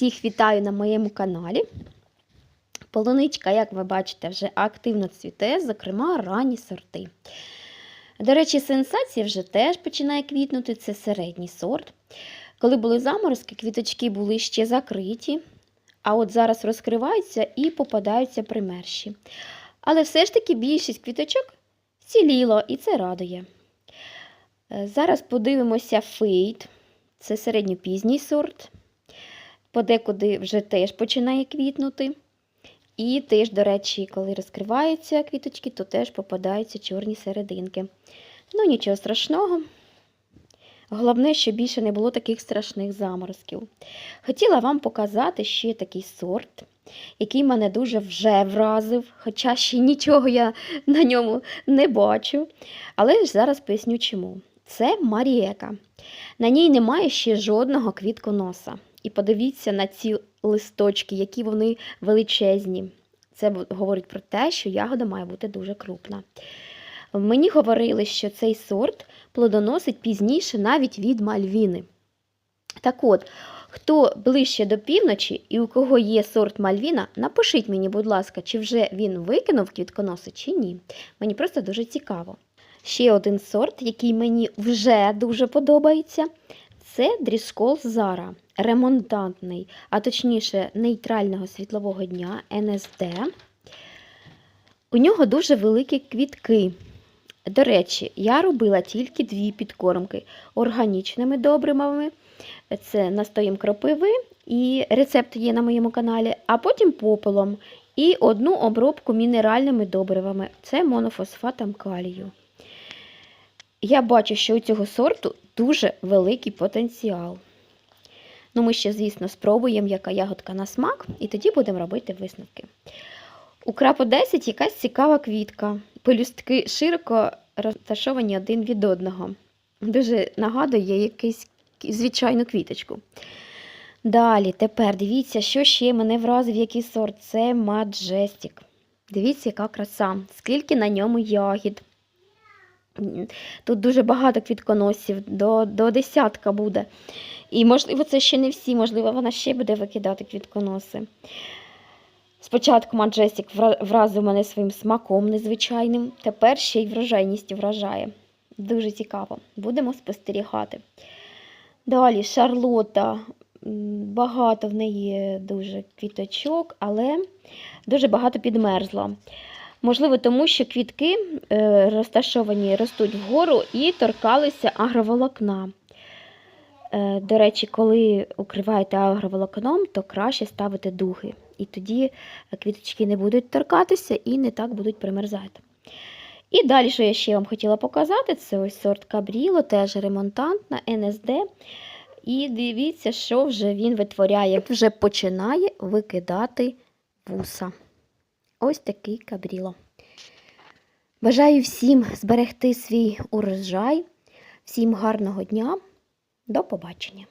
Всіх вітаю на моєму каналі. Полуничка, як ви бачите, вже активно цвіте, зокрема ранні сорти. До речі, сенсація вже теж починає квітнути, це середній сорт. Коли були заморозки, квіточки були ще закриті, а от зараз розкриваються і попадаються примерші. Але все ж таки більшість квіточок ціліло, і це радує. Е, Зараз подивимося фейт. Це середньопізній сорт. Подекуди вже теж починає квітнути. І теж, до речі, коли розкриваються квіточки, то теж попадаються чорні серединки. Ну, нічого страшного. Головне, щоб більше не було таких страшних заморозків. Хотіла вам показати ще такий сорт, який мене дуже вже вразив, хоча ще нічого я на ньому не бачу. Але ж зараз поясню чому. Це Маріека. На ній немає ще жодного квітконоса. І подивіться на ці листочки, які вони величезні. Це говорить про те, що ягода має бути дуже крупна. Мені говорили, що цей сорт плодоносить пізніше навіть від мальвіни. Так от, хто ближче до півночі і у кого є сорт мальвіна, напишіть мені, будь ласка, чи вже він викинув квітконоси, чи ні. Мені просто дуже цікаво. Ще один сорт, який мені вже дуже подобається, це дріскол Зара, ремонтантний, а точніше нейтрального світлового дня НСД. У нього дуже великі квітки. До речі, я робила тільки дві підкормки органічними добривами. Це настоєм кропиви, і рецепт є на моєму каналі, а потім попелом. І одну обробку мінеральними добривами. Це монофосфатом калію. Я бачу, що у цього сорту дуже великий потенціал. Ну, ми ще, звісно, спробуємо, яка ягодка на смак, і тоді будемо робити висновки. У крапу 10 якась цікава квітка. Пелюстки широко розташовані один від одного. Дуже нагадує якусь звичайну квіточку. Далі, тепер дивіться, що ще мене вразив, який сорт. Це Majestic. Дивіться, яка краса, скільки на ньому ягід. Тут дуже багато квітконосів, до, до десятка буде. І, можливо, це ще не всі, можливо, вона ще буде викидати квітконоси. Спочатку Majestic вразив мене своїм смаком незвичайним, тепер ще й врожайністю вражає. Дуже цікаво. Будемо спостерігати. Далі Шарлота. Багато в неї дуже квіточок, але дуже багато підмерзла. Можливо, тому що квітки е, розташовані ростуть вгору і торкалися агроволокна. Е, До речі, коли укриваєте агроволокном, то краще ставити дуги. І тоді квіточки не будуть торкатися і не так будуть примерзати. І далі, що я ще вам хотіла показати, це ось сорт Кабріло, теж ремонтантна НСД. І дивіться, що вже він витворяє, вже починає викидати вуса. Ось такий кабріло. Бажаю всім зберегти свій урожай, всім гарного дня. До побачення!